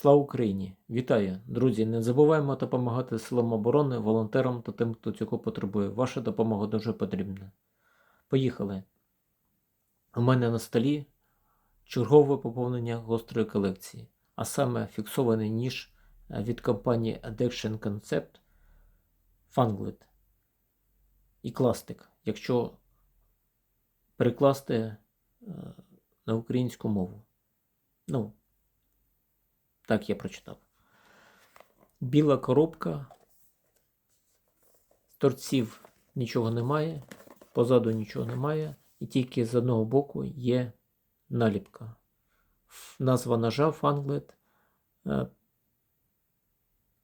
Слава Україні! Вітаю, друзі! Не забуваємо допомагати силам оборони, волонтерам та тим, хто цього потребує. Ваша допомога дуже потрібна. Поїхали. У мене на столі чергове поповнення гострої колекції, а саме фіксований ніж е, від компанії Addiction Concept Fanglet і кластик, якщо перекласти е, на українську мову. Ну, так я прочитав. Біла коробка. Торців нічого немає, позаду нічого немає, і тільки з одного боку є наліпка. Назва ножа фанглет, е,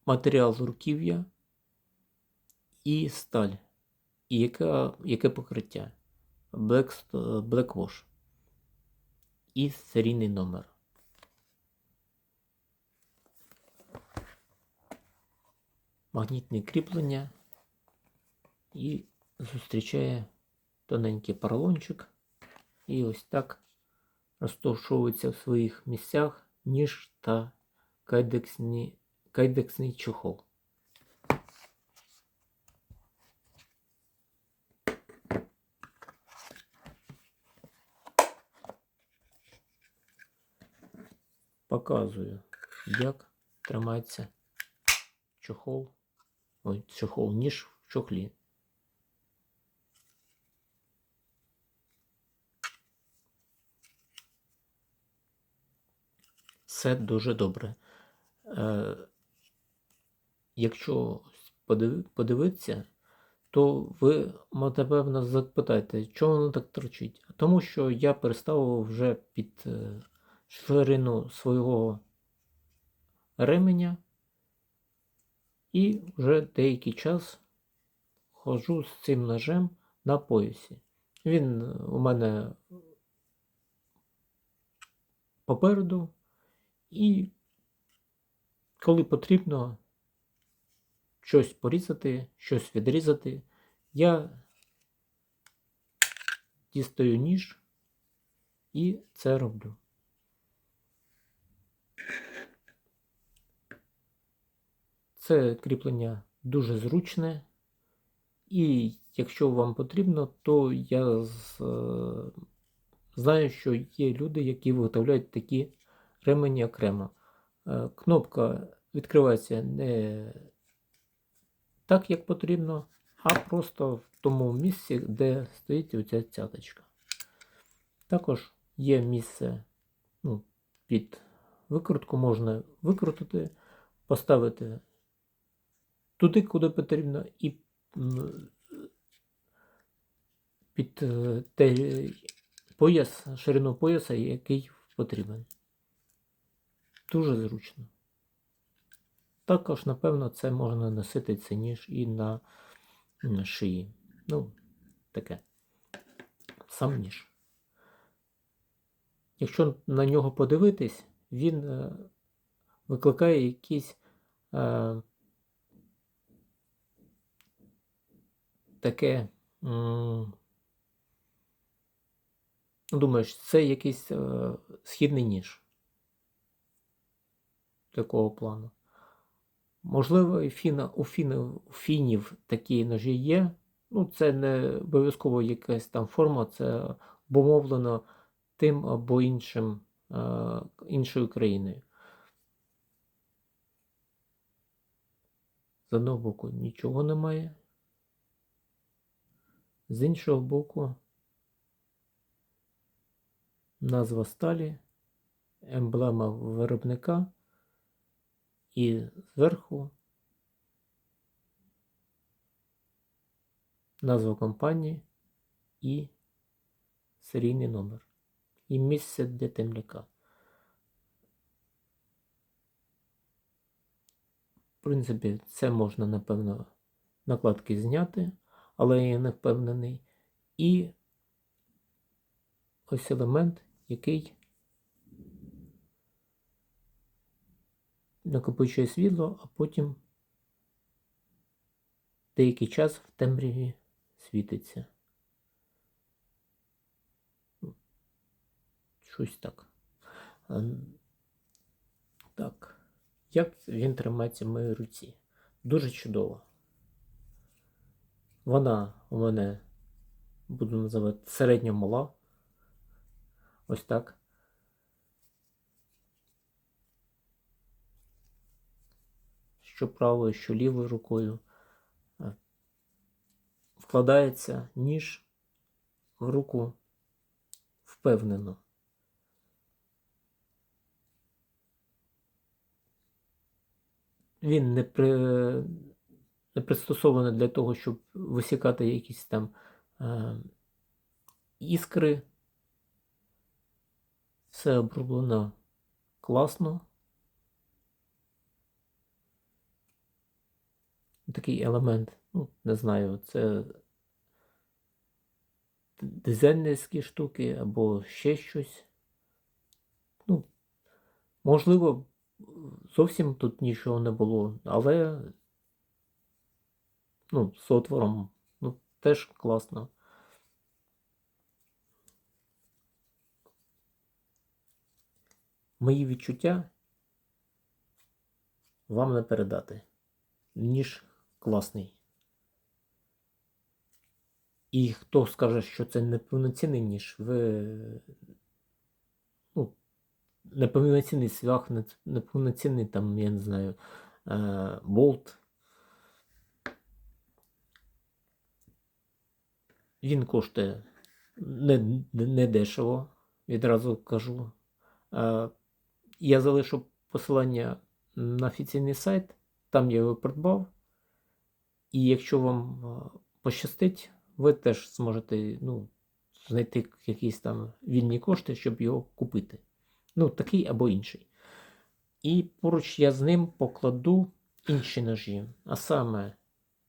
матеріал руків'я і сталь. І яке, яке покриття? Black, st- Black. І серійний номер. Магнітне кріплення і зустрічає тоненький поролончик. І ось так розташовується в своїх місцях ніж та кайдексний, кайдексний чохол. Показую, як тримається чохол. Ой, чохол, ніж в чохлі. Все дуже добре. Е, якщо подивитися, то ви, напевно, запитаєте, чого воно так торчить? Тому що я переставив вже під е, ширину свого ременя і вже деякий час ходжу з цим ножем на поясі. Він у мене попереду, і коли потрібно щось порізати, щось відрізати, я дістаю ніж і це роблю. Це кріплення дуже зручне, і якщо вам потрібно, то я з, е, знаю, що є люди, які виготовляють такі ремені окремо. Е, Кнопка відкривається не так, як потрібно, а просто в тому місці, де стоїть оця цяточка. Також є місце ну, під викрутку, можна викрутити, поставити туди, куди потрібно, і під е, те пояс, ширину пояса, який потрібен. Дуже зручно. Також, напевно, це можна носити цей ніж і на, на шиї. Ну, таке. Сам ніж. Якщо на нього подивитись, він е, викликає якісь е, таке. Ну, думаєш, це якийсь е, східний ніж такого плану. Можливо, і фіна, у, фінів, у фінів такі ножі є. Ну, це не обов'язково якась там форма, це обумовлено тим або іншим, е, іншою країною. З одного боку нічого немає. З іншого боку, назва сталі, емблема виробника і зверху назва компанії і серійний номер. І місце для темляка. В принципі, це можна, напевно, накладки зняти, але я не впевнений. І ось елемент, який накопичує світло, а потім деякий час в темряві світиться. Щось так. Так. як він тримається в моїй руці. Дуже чудово. Вона у мене, буду називати, середньо мала. Ось так. Що правою, що лівою рукою. Е, Вкладається ніж в руку впевнено. Він не, при... не пристосований для того, щоб висікати якісь там е... іскри. Все оброблено класно. Такий елемент, ну, не знаю, це дизайнерські штуки або ще щось. Ну, можливо, зовсім тут нічого не було, але ну, з отвором ну, теж класно. Мої відчуття вам не передати. Ніж класний. І хто скаже, що це неповноцінний ніж, ви ну, неповноцінний свях, неповноцінний там, я не знаю, е, болт. Він коштує не, не дешево, відразу кажу. Я залишу посилання на офіційний сайт, там я його придбав. І якщо вам пощастить, ви теж зможете ну, знайти якісь там вільні кошти, щоб його купити. Ну, такий або інший. І поруч я з ним покладу інші ножі. А саме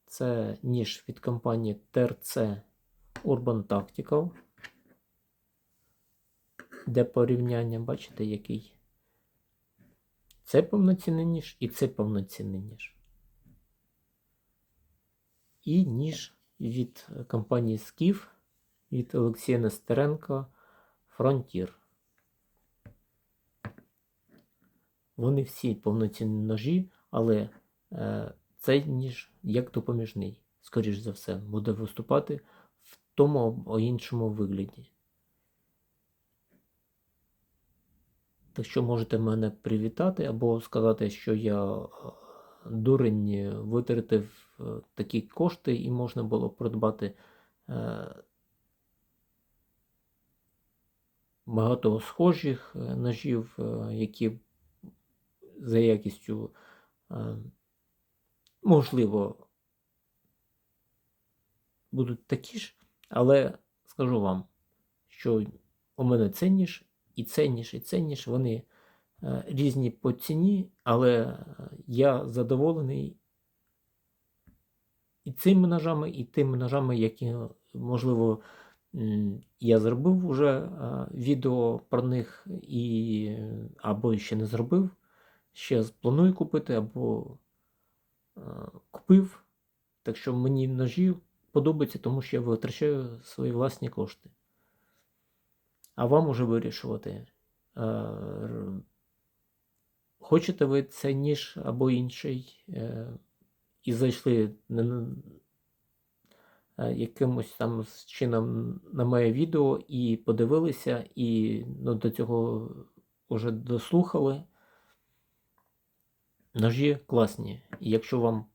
це ніж від компанії TRC Urban Tactical. Де порівняння, бачите, який? Це повноцінний ніж і це повноцінний ніж. І ніж від компанії Skif від Олексія Нестеренка Frontier. Вони всі повноцінні ножі, але е, цей ніж як допоміжний, скоріш за все, буде виступати тому або іншому вигляді. Так що можете мене привітати або сказати, що я е, дурень витратив е, такі кошти і можна було придбати е, багато схожих е, ножів, е, які за якістю е, можливо будуть такі ж, але скажу вам, що у мене ніж і ніж, і цей ніж, вони е, різні по ціні, але е, я задоволений і цими ножами, і тими ножами, які, можливо, я зробив вже е, відео про них, і, або ще не зробив. Ще планую купити, або е, купив. Так що мені ножі подобаються, тому що я витрачаю свої власні кошти. А вам уже вирішувати. Е, Хочете ви цей ніж або інший, е, і зайшли е, якимось там чином на моє відео і подивилися, і ну, до цього вже дослухали. Ножі класні. І якщо вам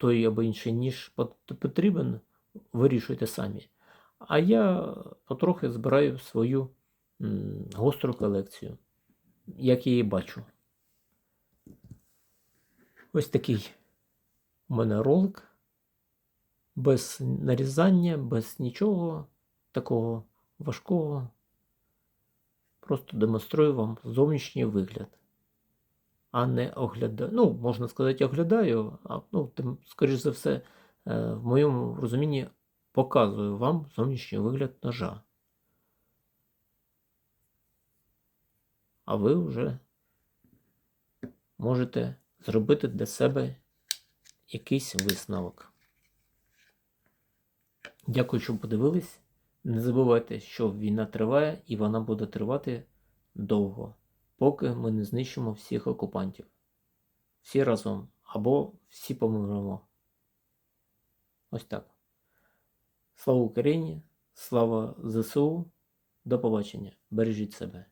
той або інший ніж потрібен, вирішуйте самі. А я потрохи збираю свою гостру колекцію, як я її бачу. Ось такий у мене ролик. Без нарізання, без нічого такого важкого. Просто демонструю вам зовнішній вигляд. А не оглядаю. Ну, можна сказати, оглядаю, а ну, тим, скоріш за все, е, в моєму розумінні показую вам зовнішній вигляд ножа. А ви вже можете зробити для себе якийсь висновок. Дякую, що подивились. Не забувайте, що війна триває і вона буде тривати довго, поки ми не знищимо всіх окупантів. всі разом, або всі помремо. Ось так. Слава Україні, слава ЗСУ. До побачення. Бережіть себе.